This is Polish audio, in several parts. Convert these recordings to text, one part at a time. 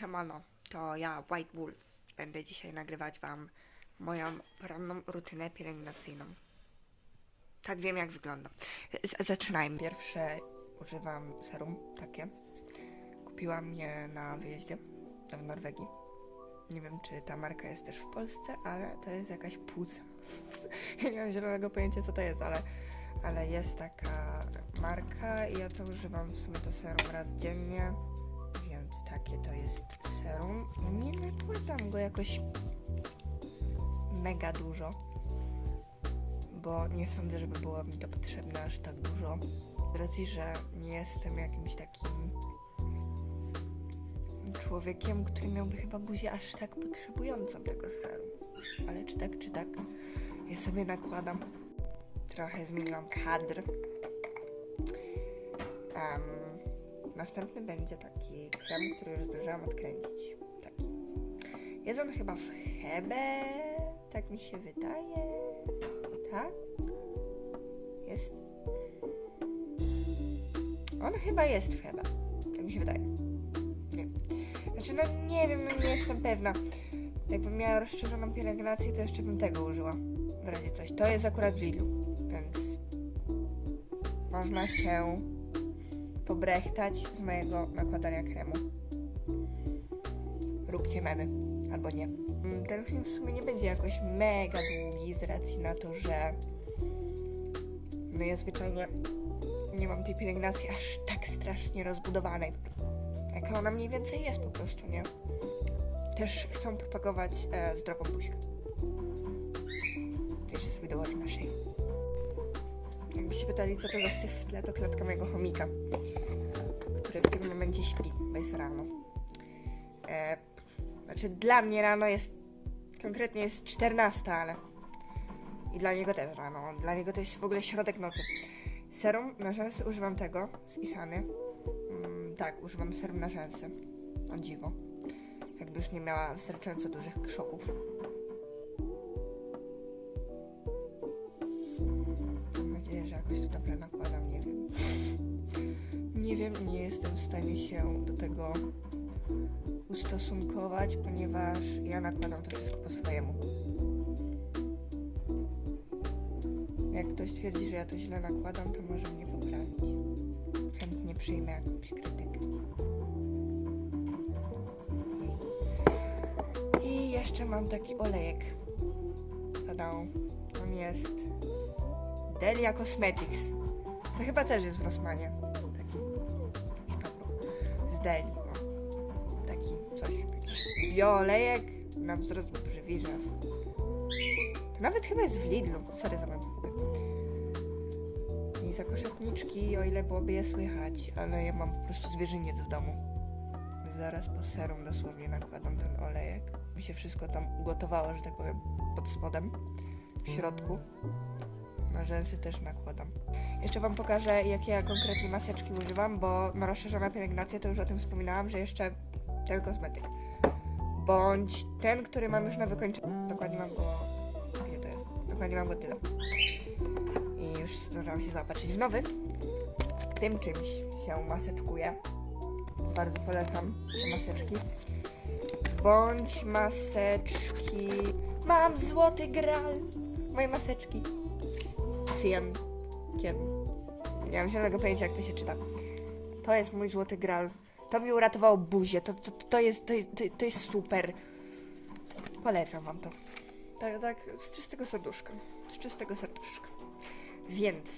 Siemano, to ja, White Wolf. Będę dzisiaj nagrywać Wam moją poranną rutynę pielęgnacyjną. Tak wiem, jak wygląda. Z zaczynajmy. Pierwsze używam serum, takie. Kupiłam je na wyjeździe w Norwegii. Nie wiem, czy ta marka jest też w Polsce, ale to jest jakaś płuca. Nie mam zielonego pojęcia, co to jest, ale, ale jest taka marka i ja to używam w sumie to serum raz dziennie takie to jest. Nie go jakoś mega dużo, bo nie sądzę, żeby było mi to potrzebne aż tak dużo. Z racji, że nie jestem jakimś takim człowiekiem, który miałby chyba buzię aż tak potrzebującą tego serum. Ale czy tak, czy tak, ja sobie nakładam. Trochę zmieniłam kadr. Em, Następny będzie taki krem, który już zdążyłam odkręcić. Jest on chyba w Hebe, tak mi się wydaje. Tak? Jest. On chyba jest w Hebe, tak mi się wydaje. Nie. Znaczy, no nie wiem, no nie jestem pewna. Jakbym miała rozszerzoną pielęgnację, to jeszcze bym tego użyła. W razie coś. To jest akurat w Lidlu, więc można się pobrechtać z mojego nakładania kremu. Róbcie memy, albo nie. Ten film w sumie nie będzie jakoś mega długi z racji na to, że no ja zwyczajnie nie mam tej pielęgnacji aż tak strasznie rozbudowanej. Jaka ona mniej więcej jest po prostu, nie? Też chcą propagować e, zdrową buźkę. Jeszcze sobie dołożę na szyję. Jakbyście pytali, co to za syf tle, to klatka mojego chomika, który w tym momencie śpi, bo jest rano. E, znaczy, dla mnie rano jest, konkretnie jest 14, ale i dla niego też rano. Dla niego to jest w ogóle środek nocy. Serum na rzęsy używam tego z Isany. Mm, tak, używam serum na rzęsy. O dziwo. Jakby już nie miała wystarczająco dużych krzoków. Mam nadzieję, że jakoś to dobrze nakładam, nie wiem. Nie wiem, nie jestem w stanie się do tego ustosunkować, ponieważ ja nakładam to wszystko po swojemu. Jak ktoś twierdzi, że ja to źle nakładam, to może mnie poprawić. Chętnie przyjmę jakąś krytykę. I jeszcze mam taki olejek. Tada. On jest Delia Cosmetics. To chyba też jest w Rossmanie. Taki, taki. Z Deli. Bioolejek na wzrost rzęs. To nawet chyba jest w Lidlu. Sorry za pomyłkę. I za koszatniczki, o ile byłoby je słychać, ale ja mam po prostu zwierzyniec w domu. Zaraz po serum dosłownie nakładam ten olejek. Mi się wszystko tam ugotowało, że tak powiem, pod spodem, w środku. Na rzęsy też nakładam. Jeszcze Wam pokażę, jakie ja konkretnie maseczki używam, bo na rozszerzona pielęgnacja to już o tym wspominałam, że jeszcze ten kosmetyk. Bądź ten, który mam już na wykończeniu. Dokładnie mam go... Gdzie to jest? Dokładnie mam go tyle. I już zdążyłam się zaopatrzyć w nowy. Tym czymś się maseczkuję. Bardzo polecam maseczki. Bądź maseczki. Mam złoty gral. Moje maseczki. Cyjankiem. Nie mam zielonego pojęcia, jak to się czyta. To jest mój złoty gral. To mi uratowało buzię. To, to, to, jest, to, jest, to jest super. Polecam wam to. Tak, tak, z czystego serduszka. Z czystego serduszka. Więc.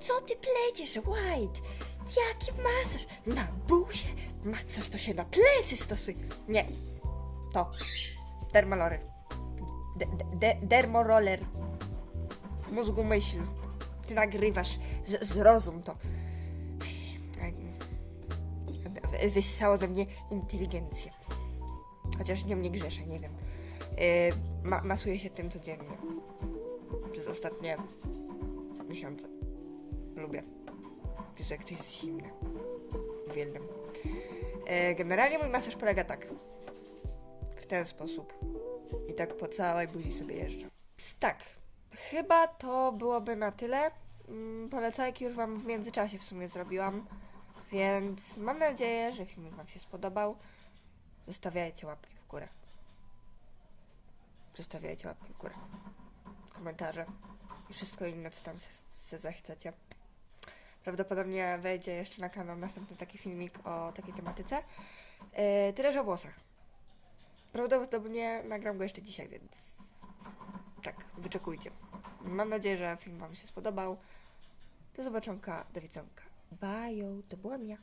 Co ty pleciesz, White? Jaki masaż? Na buzię? Masaż to się na plecy stosuje. Nie. To. Dermalory. De, de, de, dermoroller. Mózgu myśl. Ty nagrywasz. Z, zrozum to. Wyssało ze mnie inteligencję. Chociaż nią nie grzeszę, nie wiem. Yy, ma masuję się tym codziennie. Przez ostatnie miesiące. Lubię. Jezu, jak to jest zimne. Uwielbiam. Yy, generalnie mój masaż polega tak. W ten sposób. I tak po całej buzi sobie jeżdżę. Tak. Chyba to byłoby na tyle. Mm, Polecajki już Wam w międzyczasie w sumie zrobiłam. Więc mam nadzieję, że filmik Wam się spodobał. Zostawiajcie łapki w górę. Zostawiajcie łapki w górę. Komentarze i wszystko inne, co tam se, zachcecie. Prawdopodobnie wejdzie jeszcze na kanał następny taki filmik o takiej tematyce. Yy, tyle, że o włosach. Prawdopodobnie nagram go jeszcze dzisiaj, więc tak, wyczekujcie. Mam nadzieję, że film Wam się spodobał. Do zobaczonka, do widzonka. Bye, to była Mia.